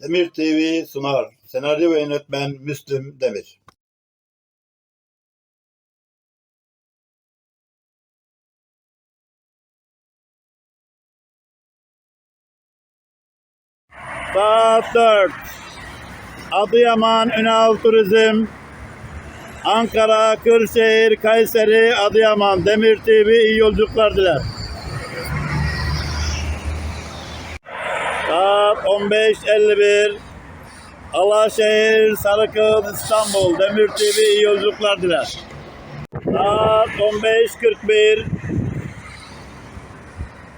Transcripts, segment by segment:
Demir TV sunar. Senaryo ve yönetmen Müslüm Demir. Saat 4. Adıyaman Ünal Turizm Ankara, Kırşehir, Kayseri, Adıyaman Demir TV iyi yolculuklar diler. Saat 15.51 Alaşehir, Sarıkız, İstanbul Demir TV iyi yolculuklar diler. Saat 15.41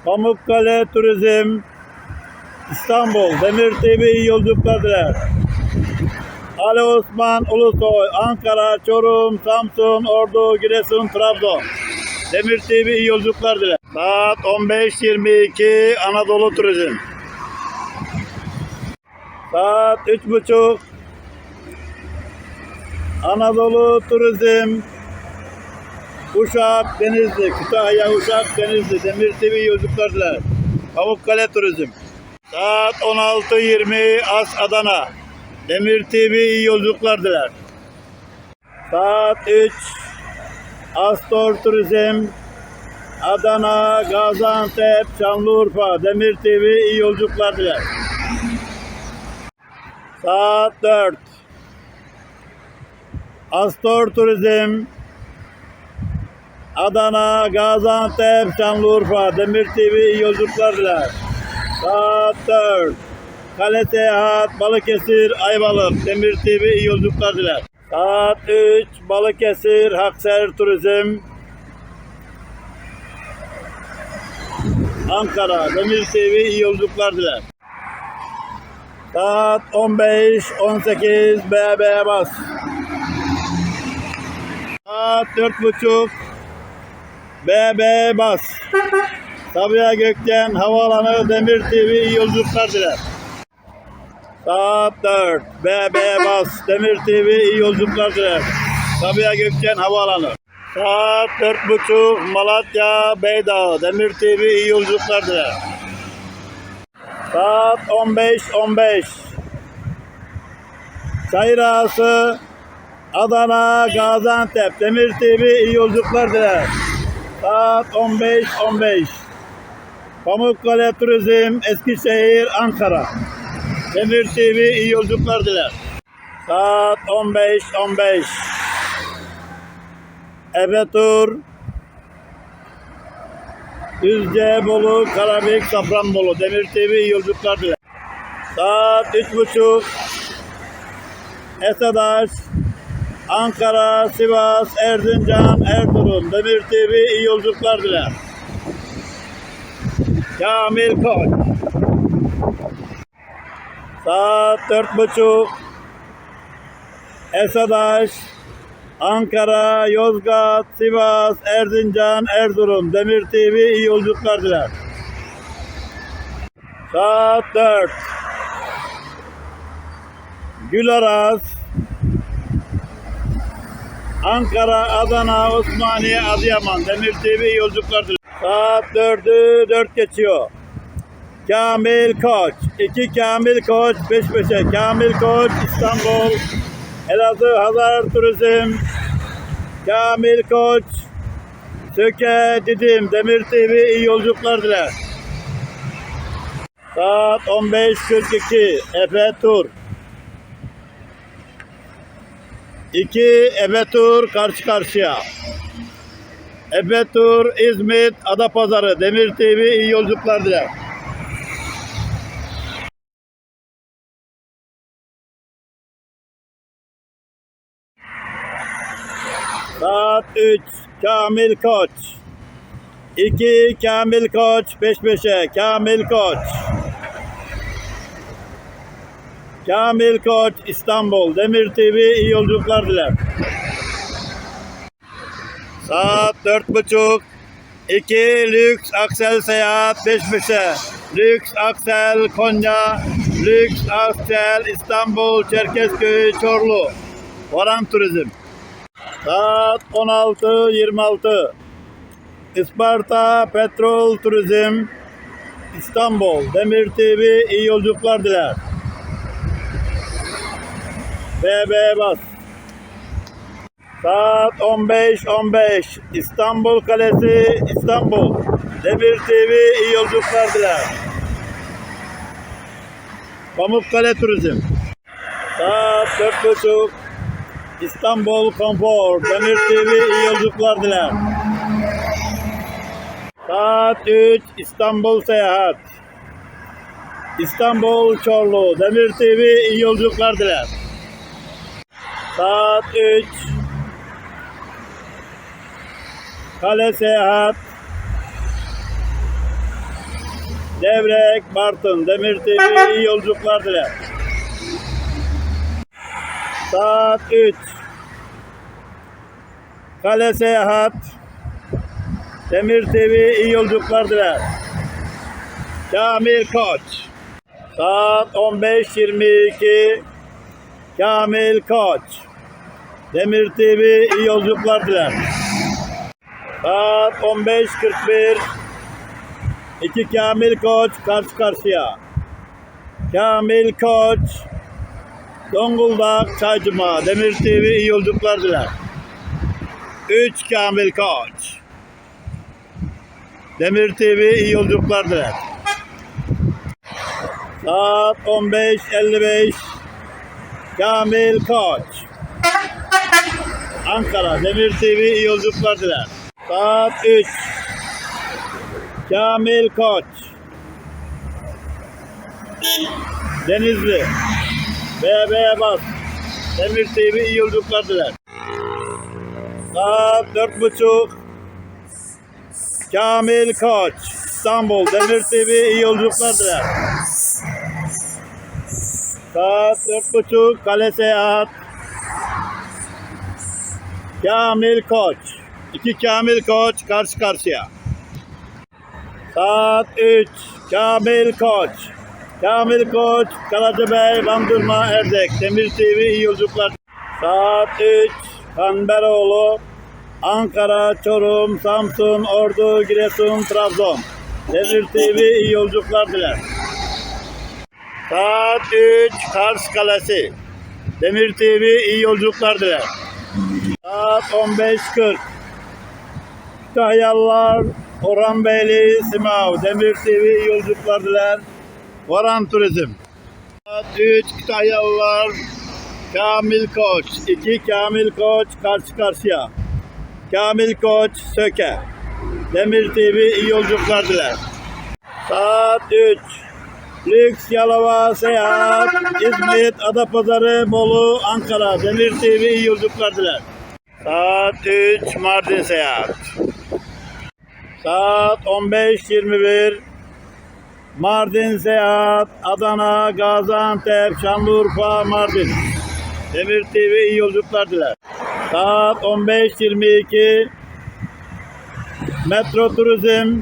Pamukkale Turizm İstanbul Demir TV iyi yolculuklar diler. Ali Osman Ulusoy, Ankara, Çorum, Samsun, Ordu, Giresun, Trabzon. Demir TV iyi yolculuklar diler. Saat 15.22 Anadolu Turizm. Saat 3.30 Anadolu Turizm Uşak Denizli, Kütahya Uşak Denizli, Demir TV iyi yolculuklar diler. Pamukkale Turizm. Saat 16.20 As Adana. Demir iyi yolculuklar diler. Saat 3 Astor Turizm Adana, Gaziantep, Şanlıurfa Demir TV iyi yolculuklar diler. Saat 4 Astor Turizm Adana, Gaziantep, Şanlıurfa Demir TV iyi yolculuklar diler. Saat 4 Kale Seyahat, Balıkesir, Ayvalık, Demir TV iyi yolculuklar. Saat 3, Balıkesir, Hakser Turizm, Ankara, Demir TV iyi. Saat 15, 18, BB Bas. Saat 4.30, BB Bas. Sabiha Gökçen Havaalanı Demir TV iyi yolculuklar diler. Saat 4. BB Bas. Demir TV iyi yolculuklar diler. Sabiha Gökçen Havaalanı. Saat 4.30 Malatya Beydağ. Demir TV iyi yolculuklar diler. Saat 15.15 Çayır Ağası Adana Gaziantep. Demir TV iyi yolculuklar diler. Saat 15.15 Pamukkale Turizm Eskişehir Ankara. Demir TV iyi yolculuklar diler. Saat 15.15 Efe Tur Düzce, Bolu, Karabük, Safranbolu. Demir TV yolculuklar diler. Saat 3.30 Esadaş Ankara, Sivas, Erzincan, Erzurum. Demir TV iyi yolculuklar diler. Kamil Koç Saat dört buçuk. Esadaş, Ankara, Yozgat, Sivas, Erzincan, Erzurum. Demir TV iyi yolculuklar diler. Saat dört. Gülaraz, Ankara, Adana, Osmaniye, Adıyaman. Demir TV iyi yolculuklar diler. Saat dördü dört geçiyor. Kamil Koç. iki Kamil Koç peş peşe. Kamil Koç İstanbul. Elazığ Hazar Turizm. Kamil Koç. Söke Didim. Demir TV iyi yolculuklar diler. Saat 15.42. Efe Tur. 2 Efe Tur karşı karşıya. Efe Tur İzmit Adapazarı. Demir TV iyi yolculuklar diler. Saat 3 Kamil Koç. 2 Kamil Koç. Peş peşe Kamil Koç. Kamil Koç İstanbul. Demir TV iyi yolculuklar diler. Saat dört buçuk. 2 Lüks Aksel Seyahat. Peş peşe Lüks Aksel Konya. Lüks Aksel İstanbul. Çerkezköy Çorlu. Varan Turizm Saat 16.26 Isparta Petrol Turizm İstanbul Demir TV iyi yolculuklar diler. BB bas. Saat 15.15 İstanbul Kalesi İstanbul. Demir TV iyi yolculuklar diler. Pamukkale Turizm. Saat 4.30 İstanbul Konfor. Demir TV iyi yolculuklar diler. Saat 3 İstanbul Seyahat. İstanbul Çorlu. Demir TV iyi yolculuklar diler. Saat 3 Kale Seyahat Devrek Bartın Demir TV iyi yolculuklar diler. Saat 3 Kale Seyahat Demir TV iyi yolculuklar diler. Kamil Koç Saat 15.22 Kamil Koç Demir TV iyi yolculuklar diler. Saat 15.41 İki Kamil Koç karşı karşıya. Kamil Koç Zonguldak Çaycıma Demir TV iyi yolculuklar diler. 3 Kamil Koç. Demir TV iyi yolculuklar diler. Saat 15.55 Kamil Koç. Ankara Demir TV iyi yolculuklar diler. Saat 3 Kamil Koç. Denizli. BB Bas. Demir TV iyi yolculuklar diler. Saat 4.30 Kamil Koç İstanbul Demir TV iyi yolculuklar diler. Saat 4.30 Kale Seyahat Kamil Koç İki Kamil Koç karşı karşıya. Saat 3 Kamil Koç Kamil Koç Karacabey Bandırma Erdek Demir TV iyi yolculuklar. Saat 3 Kanberoğlu Ankara, Çorum, Samsun, Ordu, Giresun, Trabzon. Demir TV iyi yolculuklar diler. Saat 3 Kars Kalesi. Demir TV iyi yolculuklar diler. Saat 15.40 Kütahyalılar, Orhan Beyli, Simav. Demir TV iyi yolculuklar diler. Varan Turizm. Saat 3 Kütahyalılar, Kamil Koç. 2 Kamil Koç karşı karşıya. Kamil Koç Söke. Demir TV iyi yolculuklar diler. Saat 3. Lüks Yalova Seyahat İzmit Adapazarı Bolu Ankara Demir TV iyi yolculuklar diler. Saat 3 Mardin Seyahat. Saat 15.21 Mardin Seyahat Adana Gaziantep Şanlıurfa Mardin Demir TV iyi yolculuklar diler. Saat 15.22 Metro Turizm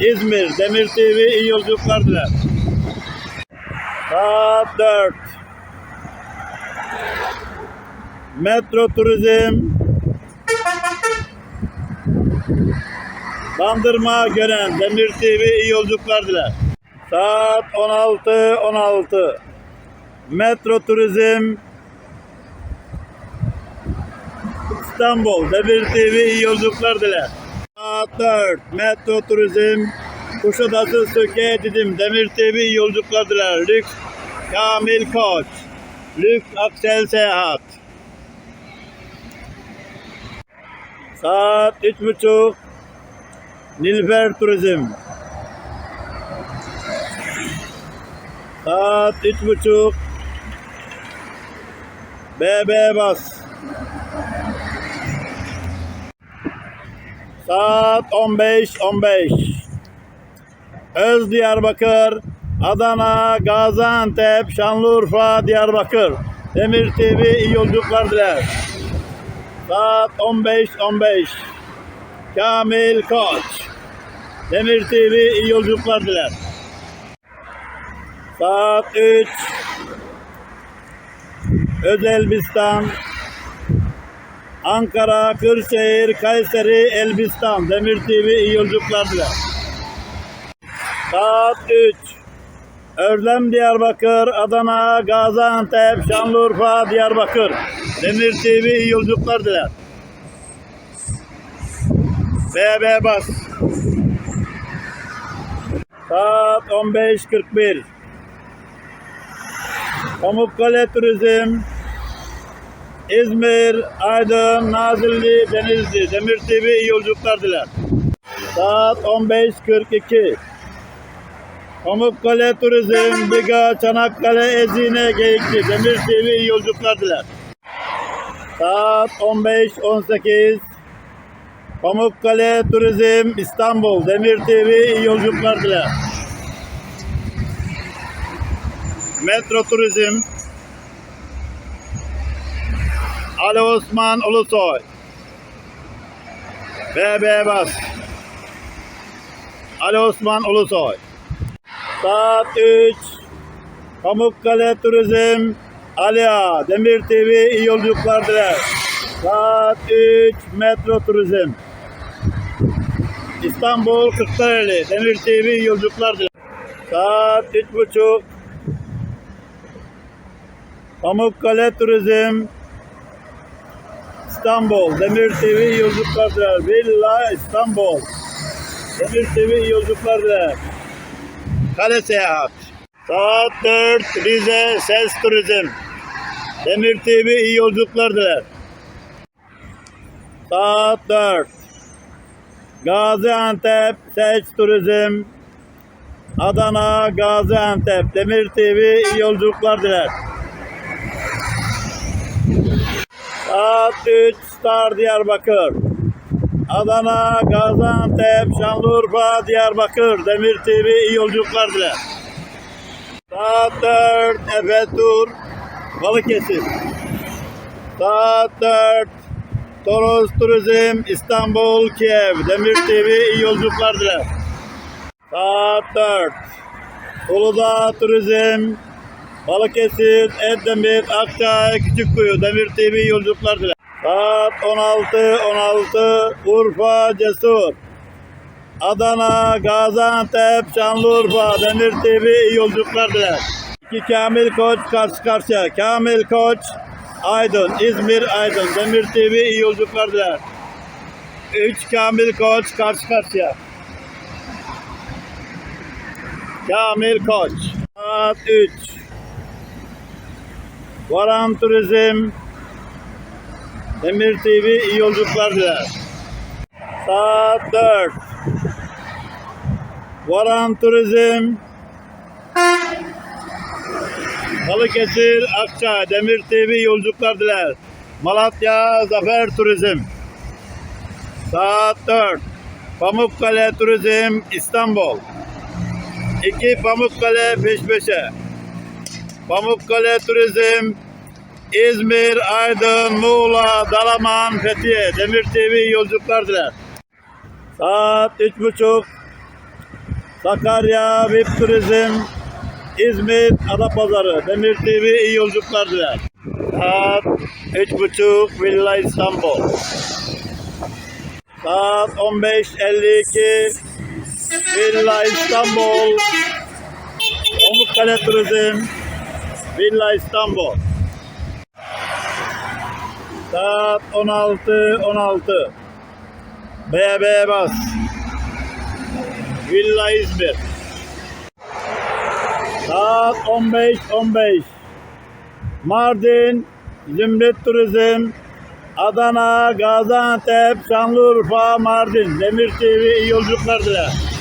İzmir Demir TV iyi yolculuklar diler. Saat 4 Metro Turizm Bandırma Gören Demir TV iyi yolculuklar diler. Saat 16 16 Metro Turizm İstanbul Demir TV iyi yolculuklar diler. Saat 4 Metro Turizm Kuşadası Söke Didim Demir TV iyi yolculuklar diler. Lüks Kamil Koç Lüks Aksel Seyahat Saat 3.30 Nilfer Turizm Saat 3.30 BB Bas. Saat 15.15 Öz Diyarbakır Adana, Gaziantep, Şanlıurfa, Diyarbakır. Demir TV iyi yolculuklar diler. Saat 15.15 Kamil Koç. Demir TV iyi yolculuklar diler. Saat 3 Özelbistan Ankara, Kırşehir, Kayseri, Elbistan Demir TV iyi yolculuklar diler. Saat 3 Özlem Diyarbakır, Adana, Gaziantep, Şanlıurfa, Diyarbakır. Demir TV iyi yolculuklar diler. BB bas. Saat 15.41. Pamukkale Turizm, İzmir, Aydın, Nazilli, Denizli. Demir TV iyi yolculuklar diler. Saat 15.42. Pamukkale Turizm, Biga, Çanakkale, Ezine, Geyikli. Demir TV iyi yolculuklar diler. Saat 15.18. Pamukkale Turizm, İstanbul. Demir TV iyi yolculuklar diler. Metro Turizm, Ali Osman Ulusoy. BB Bas. Ali Osman Ulusoy. Saat 3. Pamukkale Turizm. Aliya. Demir TV iyi yolculuklar diler. Saat 3. Metro Turizm. İstanbul Kırklareli. Demir TV iyi yolculuklar diler. Saat 3.30. Pamukkale Turizm. İstanbul. Demir TV yolculuklar diler. Villa İstanbul. Demir TV yolculuklar diler. Kale Seyahat. Saat 4 Rize Ses Turizm. Demir TV iyi yolculuklar diler. Saat 4 Gaziantep Seç Turizm. Adana Gaziantep Demir TV iyi yolculuklar diler. Saat 3 Star Diyarbakır. Adana, Gaziantep, Şanlıurfa, Diyarbakır, Demir TV iyi yolculuklar diler. Saat 4 Efe Tur, Balıkesir. Saat 4 Toros Turizm, İstanbul, Kiev, Demir TV iyi yolculuklar diler. Saat 4 Uludağ Turizm, Balıkesir, Edremit, Akçay, Küçükkuyu, Demir TV yolculuklar diler. Saat 16, 16, Urfa, Cesur. Adana, Gaziantep, Şanlıurfa, Demir TV yolculuklar diler. İki Kamil Koç karşı karşıya. Kamil Koç, Aydın, İzmir, Aydın, Demir TV yolculuklar diler. Üç Kamil Koç karşı karşıya. Kamil Koç. Saat 3. Varan Turizm, Demir TV iyi yolculuklar diler. Saat 4. Varan Turizm. Balıkesir, Akçay, Demir TV yolculuklar diler. Malatya, Zafer Turizm. Saat 4. Pamukkale Turizm, İstanbul. 2 Pamukkale peş peşe. Pamukkale Turizm, İzmir, Aydın, Muğla, Dalaman, Fethiye, Demir TV yolculuklar diler. Saat üç buçuk. Sakarya, VIP Turizm, İzmir, Adapazarı, Demir TV iyi yolculuklar diler. Saat üç buçuk. Villa İstanbul. Saat 15.52. Villa İstanbul. Pamukkale Turizm, Villa İstanbul. Saat 16 16. BB bas. Villa İzmir. Saat 15 15. Mardin Zümrüt Turizm Adana, Gaziantep, Şanlıurfa, Mardin. Demir TV iyi yolculuklar diler.